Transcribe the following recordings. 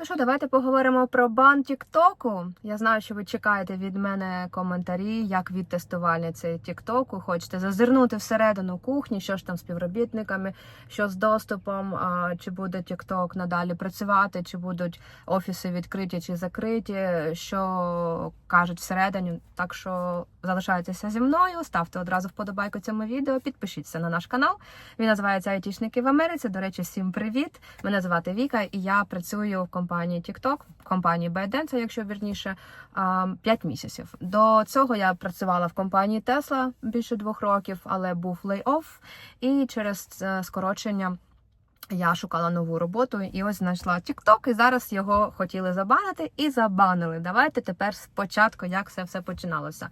Ну що, давайте поговоримо про бан Тіктоку. Я знаю, що ви чекаєте від мене коментарі, як від тестувальниці Тіктоку. Хочете зазирнути всередину кухні, що ж там з співробітниками, що з доступом, чи буде Тікток надалі працювати, чи будуть офіси відкриті чи закриті, що кажуть всередині. Так що залишайтеся зі мною, ставте одразу вподобайку цьому відео, підпишіться на наш канал. Він називається Айтішники в Америці. До речі, всім привіт! Мене звати Віка, і я працюю в компанії TikTok, в компанії ByteDance, якщо вірніше, 5 місяців. До цього я працювала в компанії Tesla більше двох років, але був лей-офф, і через е, скорочення. Я шукала нову роботу і ось знайшла TikTok, і зараз його хотіли забанити і забанили. Давайте тепер спочатку, як це все починалося.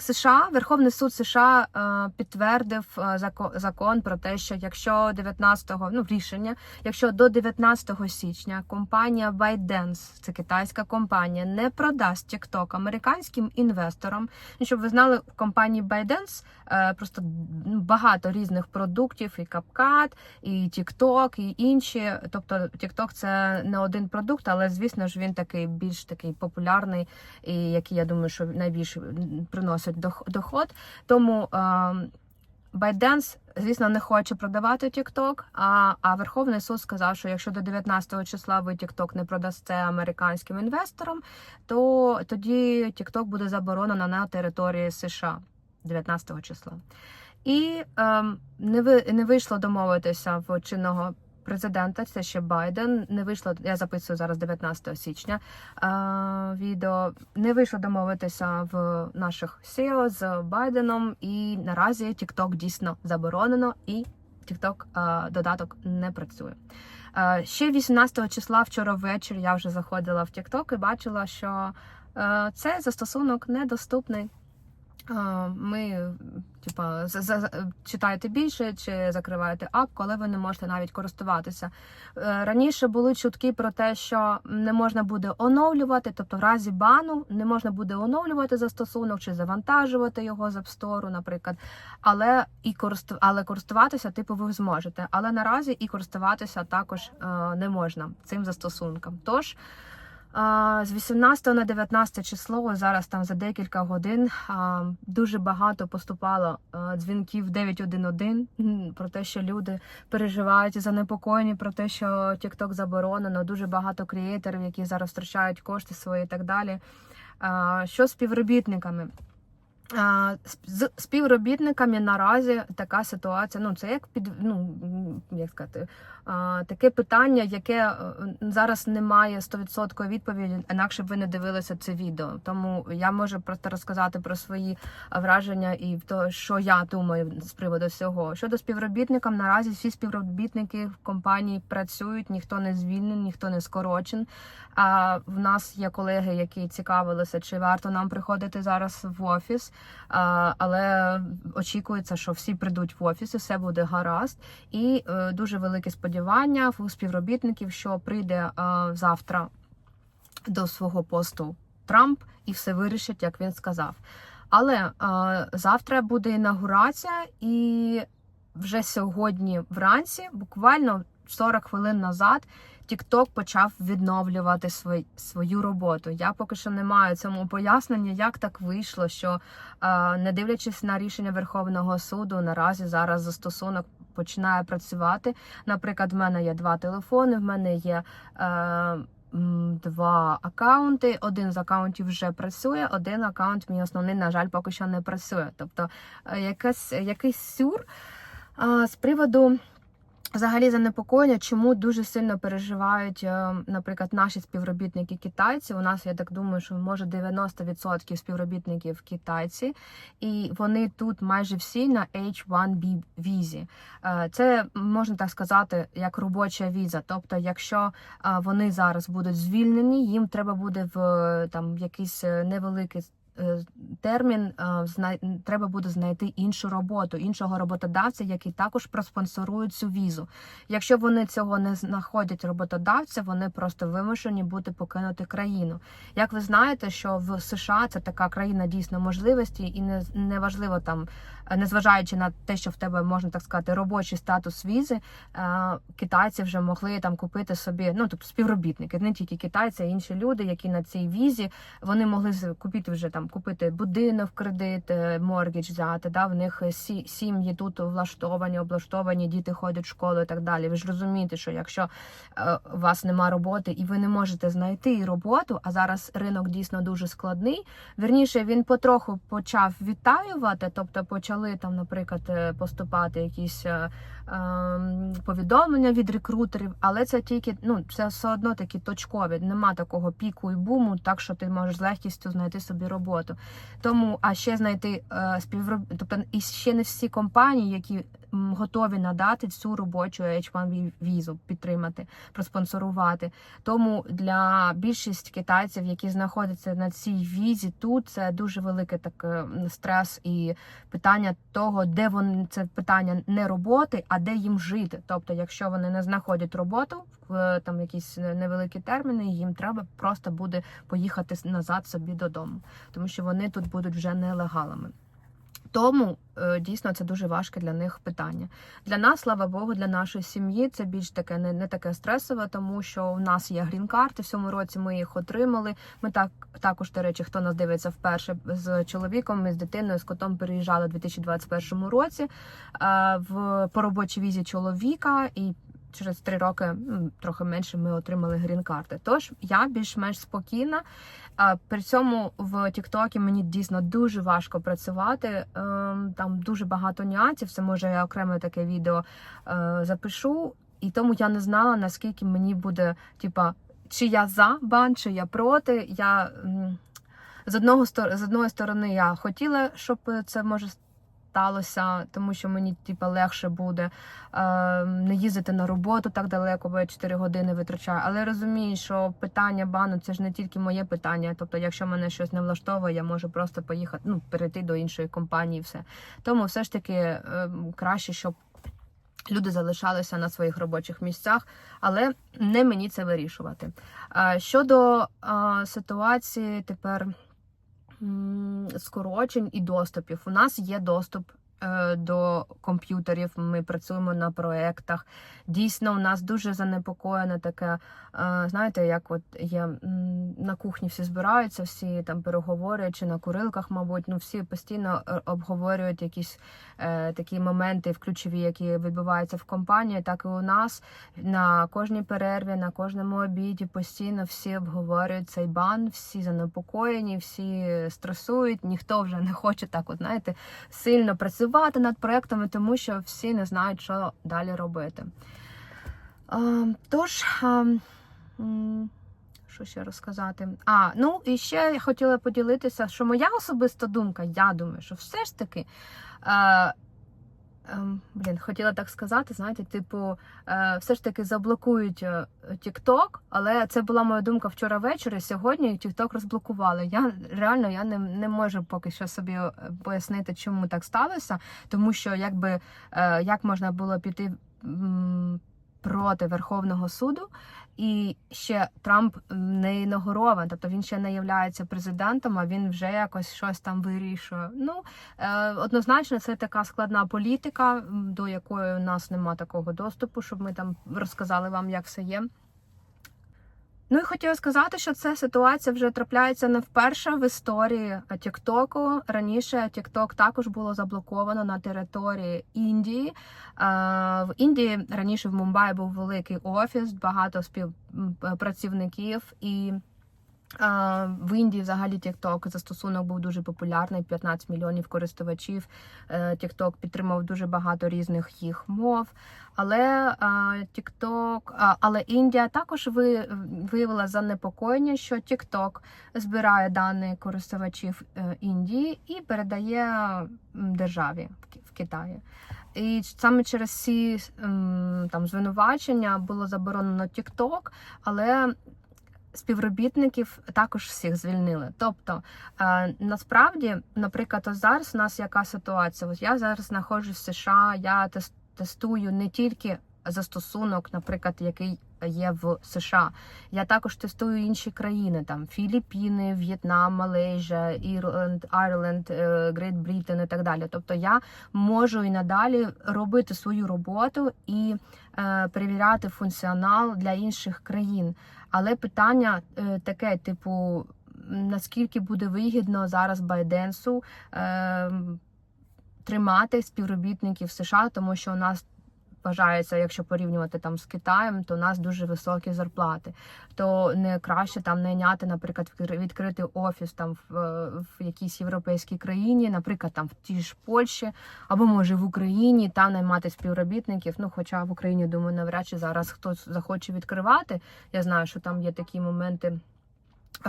США, Верховний суд США е, підтвердив е, зако- закон про те, що якщо 19-го, ну рішення, якщо до 19 січня компанія ByteDance, це китайська компанія, не продасть TikTok американським інвесторам, ну, щоб ви знали, в компанії ByteDance е, просто ну, багато різних продуктів, і CapCut, і TikTok, і інші. Тобто TikTok це не один продукт, але звісно ж він такий більш такий популярний, і який я думаю, що найбільше приносить дох- доход. Тому ByteDance, звісно, не хоче продавати TikTok, а, а Верховний суд сказав, що якщо до 19 числа ви TikTok не продасте американським інвесторам, то тоді TikTok буде заборонено на території США 19 числа. І ем, не ви не вийшло домовитися в чинного президента. Це ще Байден. Не вийшло. Я записую зараз 19 січня відео. Не вийшло домовитися в наших SEO з Байденом. І наразі TikTok дійсно заборонено, і TikTok додаток не працює. Ще 18 числа вчора ввечері я вже заходила в TikTok і бачила, що е, цей застосунок недоступний. Ми, типа, читаєте більше чи закриваєте ап, коли ви не можете навіть користуватися. Е, Раніше були чутки про те, що не можна буде оновлювати, тобто в разі бану не можна буде оновлювати застосунок чи завантажувати його з App Store, наприклад. Але і користу... але користуватися, типу, ви зможете. Але наразі і користуватися також е, не можна цим застосунком. Тож. З 18 на 19 число зараз там за декілька годин дуже багато поступало дзвінків 911 м, про те, що люди переживають занепокоєні про те, що TikTok заборонено. Дуже багато креаторів, які зараз втрачають кошти свої і так далі. Що з співробітниками? З- співробітниками наразі така ситуація. Ну це як під ну як сказати, таке питання, яке е, зараз немає 100% відповіді, інакше б ви не дивилися це відео. Тому я можу просто розказати про свої враження і то, що я думаю з приводу цього. Щодо співробітникам, наразі всі співробітники в компанії працюють, ніхто не звільнений, ніхто не скорочен. А в нас є колеги, які цікавилися, чи варто нам приходити зараз в офіс. Але очікується, що всі прийдуть в офіс, і все буде гаразд. І е, дуже велике сподівання у співробітників, що прийде е, завтра до свого посту Трамп і все вирішить, як він сказав. Але е, завтра буде інаугурація, і вже сьогодні вранці, буквально 40 хвилин назад, TikTok почав відновлювати свой, свою роботу. Я поки що не маю цьому пояснення, як так вийшло, що не дивлячись на рішення Верховного суду, наразі зараз застосунок починає працювати. Наприклад, в мене є два телефони, в мене є. Е, Два аккаунти. Один з аккаунтів вже працює, один аккаунт, мій основний, на жаль, поки що не працює. Тобто е, якась, якийсь сюр А, з приводу взагалі занепокоєння, чому дуже сильно переживають, е, наприклад, наші співробітники китайці. У нас я так думаю, що може 90% співробітників китайці, і вони тут майже всі на H1B візі. Е, Це можна так сказати, як робоча віза. Тобто, якщо е, вони зараз будуть звільнені, їм треба буде в там якийсь невеликий термін е, треба буде знайти іншу роботу, іншого роботодавця, який також проспонсорує цю візу. Якщо вони цього не знаходять роботодавця, вони просто вимушені бути покинути країну. Як ви знаєте, що в США це така країна дійсно можливості, і не неважливо там, е, незважаючи на те, що в тебе можна так сказати, робочий статус візи, е, китайці вже могли там купити собі, ну тобто співробітники, не тільки китайці, а інші люди, які на цій візі вони могли купити вже там купити будинок кредит, моргідж взяти. Да, в них сі, сім'ї тут влаштовані, облаштовані, діти ходять в школу і так далі. Ви ж розумієте, що якщо е, у вас нема роботи і ви не можете знайти роботу, а зараз ринок дійсно дуже складний. Вірніше він потроху почав відтаювати, тобто почали там, наприклад, е, поступати якісь е, ем, повідомлення від рекрутерів, але це тільки ну це все одно такі точкові. Нема такого піку і буму, так що ти можеш з легкістю знайти собі роботу. Тому а ще знайти е, співроб... тобто і ще не всі компанії, які готові надати цю робочу H1B візу, підтримати, проспонсорувати. Тому для більшість китайців, які знаходяться на цій візі, тут це дуже великий так е, стрес і питання того, де вони це питання не роботи, а де їм жити. Тобто, якщо вони не знаходять роботу в там якісь невеликі терміни, їм треба просто буде поїхати назад собі додому, тому що вони тут будуть вже нелегалами. Тому е, дійсно це дуже важке для них питання. Для нас, слава Богу, для нашої сім'ї це більш таке не, не таке стресове, тому що в нас є грін-карти. В цьому році ми їх отримали. Ми так також, до речі, хто нас дивиться вперше з чоловіком, ми з дитиною з котом переїжджали у 2021 році е, в по робочій візі чоловіка і. Через три роки, м, трохи менше, ми отримали грін-карти. Тож я більш-менш спокійна. При цьому в Тіктокі мені дійсно дуже важко працювати. Ем, Там дуже багато нюансів. Це може я окреме таке відео е, запишу, і тому я не знала наскільки мені буде, типа, чи я за бан, чи я проти. Я з одного з одної сторони я хотіла, щоб це може сталося, тому що мені типа легше буде е, не їздити на роботу так далеко, бо я 4 години витрачаю. Але розумію, що питання бану це ж не тільки моє питання. Тобто, якщо мене щось не влаштовує, я можу просто поїхати, ну перейти до іншої компанії. Все тому, все ж таки е, краще, щоб. Люди залишалися на своїх робочих місцях, але не мені це вирішувати. Е, Щодо е, ситуації тепер скорочень і доступів, у нас є доступ до комп'ютерів. Ми працюємо на проектах. Дійсно, у нас дуже занепокоєне таке. е, Знаєте, як от є на кухні всі збираються, всі там переговорюють чи на курилках, мабуть, ну всі постійно е, обговорюють якісь е, такі моменти ключові, які відбуваються в компанії, так і у нас на кожній перерві, на кожному обіді постійно всі обговорюють цей бан, всі занепокоєні, всі стресують. Ніхто вже не хоче так, от знаєте, сильно працювати над проектами, тому що всі не знають, що далі робити. Е, Тож. е, що ще розказати? А, ну і ще я хотіла поділитися, що моя особиста думка, я думаю, що все ж таки. Ем, блін, хотіла так сказати, знаєте, типу, е, все ж таки заблокують е, TikTok, але це була моя думка вчора ввечері. Сьогодні TikTok розблокували. Я реально я не, не можу поки що собі е, пояснити, чому так сталося, тому що якби як можна було піти. Проти Верховного суду, і ще Трамп не інаугурований, тобто він ще не являється президентом, а він вже якось щось там вирішує. Ну е, однозначно, це така складна політика, до якої у нас нема такого доступу, щоб ми там розказали вам, як все є. Ну і хотіла сказати, що ця ситуація вже трапляється не вперше в історії Тіктоку. Раніше Тікток також було заблоковано на території Індії. Е, В Індії раніше в Мумбаї був великий офіс, багато співпрацівників і. В Індії взагалі TikTok застосунок був дуже популярний, 15 мільйонів користувачів. Е, TikTok підтримав дуже багато різних їх мов. Але TikTok, але Індія також ви, виявила занепокоєння, що TikTok збирає дані користувачів е, Індії і передає державі в Китаї. І саме через ці там звинувачення було заборонено TikTok, але співробітників також всіх звільнили. Тобто, е, насправді, наприклад, ось зараз у нас яка ситуація? Ось я зараз знаходжусь в США, я тестую не тільки застосунок, наприклад, який є в США. Я також тестую інші країни, там Філіппіни, В'єтнам, Малайзія, Ірланд, Айрленд, е, Грейт Брітен і так далі. Тобто я можу і надалі робити свою роботу і е, перевіряти функціонал для інших країн. Але питання е, таке, типу, наскільки буде вигідно зараз Байденсу е, тримати співробітників США, тому що у нас вважається, якщо порівнювати там з Китаєм, то у нас дуже високі зарплати. То не краще там найняти, наприклад, відкри- відкрити офіс там в, е, в якійсь європейській країні, наприклад, там в тій ж Польщі, або може в Україні там наймати співробітників. Ну, хоча в Україні, думаю, навряд чи зараз хтось захоче відкривати. Я знаю, що там є такі моменти,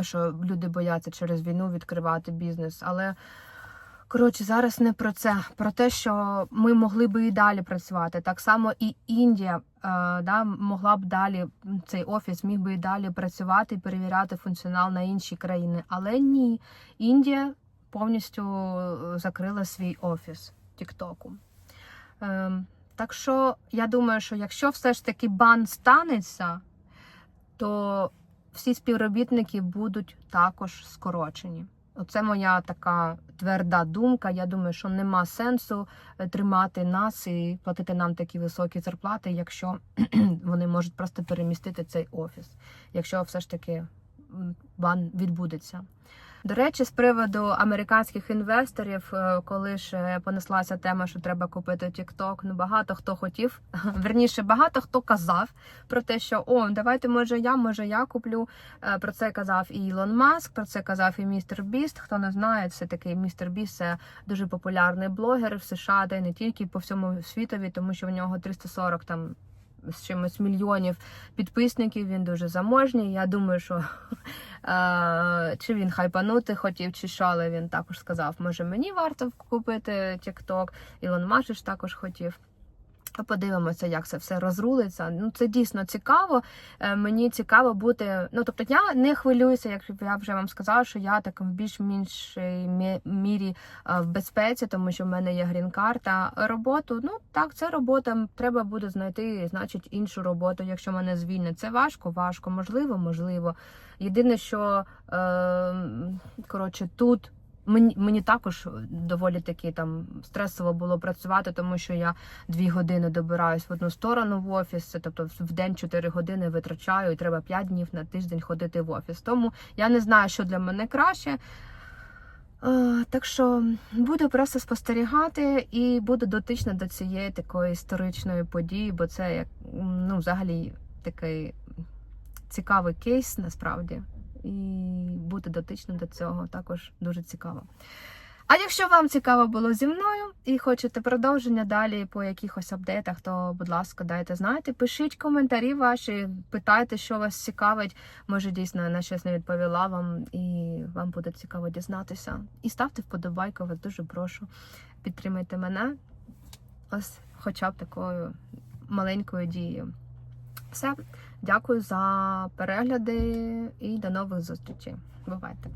що люди бояться через війну відкривати бізнес, але. Коротше, зараз не про це, про те, що ми могли би і далі працювати. Так само і Індія е, да, могла б далі, цей офіс міг би і далі працювати і перевіряти функціонал на інші країни. Але ні, Індія повністю е, закрила свій офіс Тіктоку. Ем, так що я думаю, що якщо все ж таки бан станеться, то всі співробітники будуть також скорочені. Оце моя така тверда думка. Я думаю, що нема сенсу е, тримати нас і платити нам такі високі зарплати, якщо вони можуть просто перемістити цей офіс, якщо все ж таки бан відбудеться. До речі, з приводу американських інвесторів, е, коли ж понеслася тема, що треба купити TikTok, ну багато хто хотів, верніше, багато хто казав про те, що о, давайте, може, я, може, я куплю. Е, Про це казав і Ілон Маск, про це казав і містер Біст. Хто не знає, це такий містер Біст, це дуже популярний блогер в США, де не тільки по всьому світові, тому що в нього 340 там. З чимось мільйонів підписників він дуже заможній. Я думаю, що чи він хайпанути хотів, чи що, але він також сказав, може мені варто купити TikTok. Ілон машеш також хотів. Подивимося, як це все розрулиться. Ну це дійсно цікаво. Е, Мені цікаво бути. Ну тобто, я не хвилююся, як я вже вам сказала, що я так в більш-меншій мірі е, в безпеці, тому що в мене є грін-карта. Роботу, ну так, це робота. Треба буде знайти, значить, іншу роботу. Якщо мене звільнять, це важко, важко, можливо, можливо. Єдине, що е, коротше, тут. Мені, мені також доволі таки там стресово було працювати, тому що я дві години добираюсь в одну сторону в офіс, тобто в день 4 години витрачаю, і треба 5 днів на тиждень ходити в офіс. Тому я не знаю, що для мене краще. Е, Так що буду просто спостерігати і буду дотична до цієї такої історичної події, бо це як ну, взагалі такий цікавий кейс насправді. І бути дотичним до цього також дуже цікаво. А якщо вам цікаво було зі мною і хочете продовження далі по якихось апдейтах, то, будь ласка, дайте знати. Пишіть коментарі ваші, питайте, що вас цікавить. Може, дійсно на щось не відповіла вам, і вам буде цікаво дізнатися. І ставте вподобайку, вас дуже прошу. Підтримайте мене ось хоча б такою маленькою дією. Все, дякую за перегляди і до нових зустрічей. Бувайте!